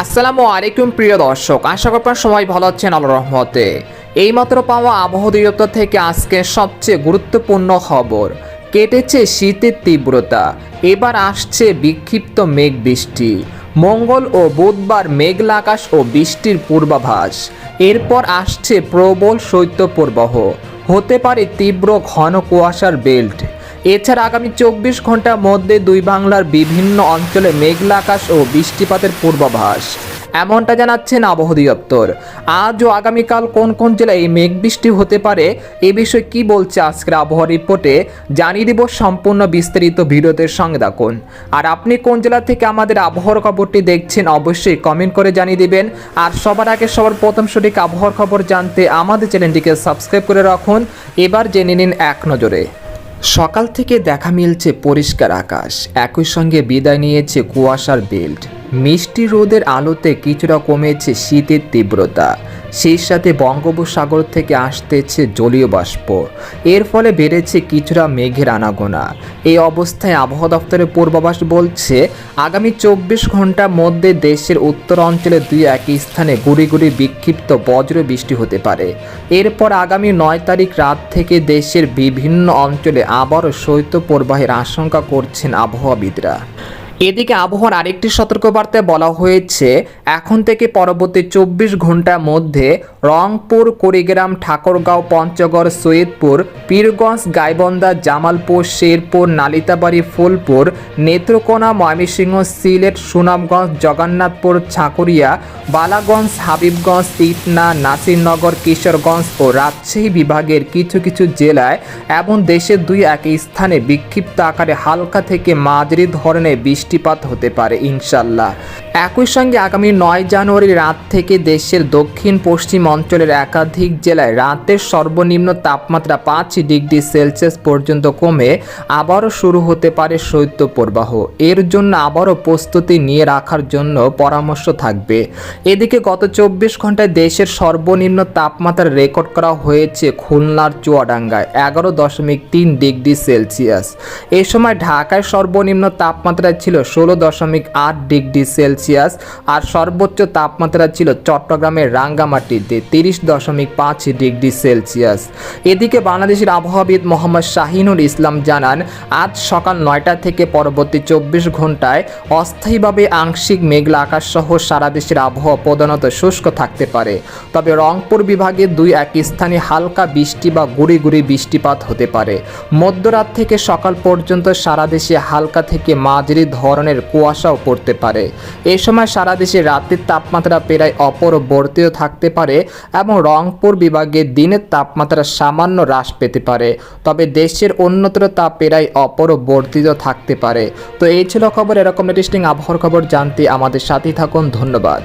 আসসালামু আলাইকুম, প্রিয় দর্শক। আশা করি সবাই ভালো আছেন আল্লাহ রহমতে। এইমাত্র পাওয়া আবহাওয়া অধিদপ্তর থেকে আজকে সবচেয়ে গুরুত্বপূর্ণ খবর। কেটেছে শীতের তীব্রতা। এবার আসছে বিক্ষিপ্ত মেঘ বৃষ্টি। মঙ্গল ও বুধবার মেঘলা আকাশ ও বৃষ্টির পূর্বাভাস। এরপর আসছে প্রবল শৈত্যপ্রবাহ। হতে পারে তীব্র ঘন কুয়াশার বেল্ট। এছাড়া আগামী চব্বিশ ঘণ্টার মধ্যে দুই বাংলার বিভিন্ন অঞ্চলে মেঘলা আকাশ ও বৃষ্টিপাতের পূর্বাভাস। এমনটা জানাচ্ছেন আবহাওয়া অধিদপ্তর আজ ও আগামীকাল কোন কোন জেলায় মেঘ বৃষ্টি হতে পারে, এ বিষয়ে কি বলছে আজকের আবহাওয়া রিপোর্টে, জানিয়ে দিব সম্পূর্ণ বিস্তারিত ভিডিওতে সঙ্গে থাকুন। আর আপনি কোন জেলা থেকে আমাদের আবহাওয়ার খবরটি দেখছেন, অবশ্যই কমেন্ট করে জানিয়ে দিবেন। আর সবার আগে সবার প্রথম সঠিক আবহাওয়ার খবর জানতে আমাদের চ্যানেলটিকে সাবস্ক্রাইব করে রাখুন। এবার জেনে নিন এক নজরে। সকাল থেকে দেখা মিলছে পরিষ্কার আকাশ। একই সঙ্গে বিদায় নিয়েছে কুয়াশার বেল্ট। মিষ্টি রোদের আলোতে কিছুটা কমেছে শীতের তীব্রতা। সেই সাথে বঙ্গোপসাগর থেকে আসতেছে জলীয় বাষ্প। এর ফলে বেড়েছে কিছুটা মেঘের আনাগোনা। এই অবস্থায় আবহাওয়া দপ্তরের পূর্বাভাস বলছে, আগামী চব্বিশ ঘণ্টার মধ্যে দেশের উত্তর অঞ্চলে দুই একই স্থানে গুড়ি গুড়ি বিক্ষিপ্ত বজ্র বৃষ্টি হতে পারে। এরপর আগামী নয় তারিখ রাত থেকে দেশের বিভিন্ন অঞ্চলে আবারও শৈত্যপ্রবাহের আশঙ্কা করছেন আবহাওয়াবিদরা। এদিকে আবহাওয়ার আরেকটি সতর্কবার্তায় বলা হয়েছে, এখন থেকে পরবর্তী চব্বিশ ঘণ্টার মধ্যে রংপুর, কুড়িগ্রাম, ঠাকুরগাঁও, পঞ্চগড়, সৈয়দপুর, পীরগঞ্জ গাইবন্দা জামালপুর, শেরপুর, নালিতাবাড়ি, ফুলপুর, নেত্রকোনা, ময়মনসিংহ, সিলেট, সুনামগঞ্জ, জগন্নাথপুর ছাকুরিয়া বালাগঞ্জ, হাবিবগঞ্জ, ইটনা, নাসিরনগর, কিশোরগঞ্জ ও রাজশাহী বিভাগের কিছু কিছু জেলায় এবং দেশের দুই এক স্থানে বিক্ষিপ্ত আকারে হালকা থেকে মাঝারি ধরনের বৃষ্টিপাত হতে পারে ইনশাল্লাহ একই সঙ্গে আগামী নয় জানুয়ারি রাত থেকে দেশের দক্ষিণ পশ্চিম অঞ্চলের একাধিক জেলায় রাতের সর্বনিম্ন তাপমাত্রা পাঁচ ডিগ্রি সেলসিয়াস পর্যন্ত কমে আবারও শুরু হতে পারে শৈত্যপ্রবাহ। এর জন্য আবারও প্রস্তুতি নিয়ে রাখার জন্য পরামর্শ থাকবে। এদিকে গত চব্বিশ ঘন্টায় দেশের সর্বনিম্ন তাপমাত্রা রেকর্ড করা হয়েছে খুলনার চুয়াডাঙ্গায়, এগারো দশমিক তিন ডিগ্রি সেলসিয়াস। এ সময় ঢাকায় সর্বনিম্ন তাপমাত্রা ছিল ষোলো দশমিক আট ডিগ্রি সেলসিয়াস। আর সর্বোচ্চ তাপমাত্রা ছিল চট্টগ্রামের রাঙ্গামাটিতে তিরিশ দশমিক পাঁচ ডিগ্রি সেলসিয়াস। এদিকে বাংলাদেশের আবহাওয়াবিদ মোহাম্মদ শাহিনুর ইসলাম জানান, আজ সকাল নয়টা থেকে পরবর্তী চব্বিশ ঘন্টায় অস্থায়ীভাবে আংশিক মেঘলা আকাশ সহ সারা দেশের আবহাওয়া প্রধানত শুষ্ক থাকতে পারে। তবে রংপুর বিভাগে দুই এক স্থানে হালকা বৃষ্টি বা গুড়ি গুড়ি বৃষ্টিপাত হতে পারে। মধ্যরাত থেকে সকাল পর্যন্ত সারা দেশে হালকা থেকে মাঝারি ধরনের কুয়াশাও পড়তে পারে। এই সময় সারা দেশে রাতের তাপমাত্রা প্রায় অপরবর্তীয় থাকতে পারে এবং রংপুর বিভাগে দিনের তাপমাত্রা সামান্য হ্রাস পেতে পারে। তবে দেশের অন্যত্র তা প্রায় অপরবর্তীত থাকতে পারে। তো এই ছিল খবর, এরকম ইন্টারেস্টিং আবহাওয়ার খবর জানতে আমাদের সাথেই থাকুন। ধন্যবাদ।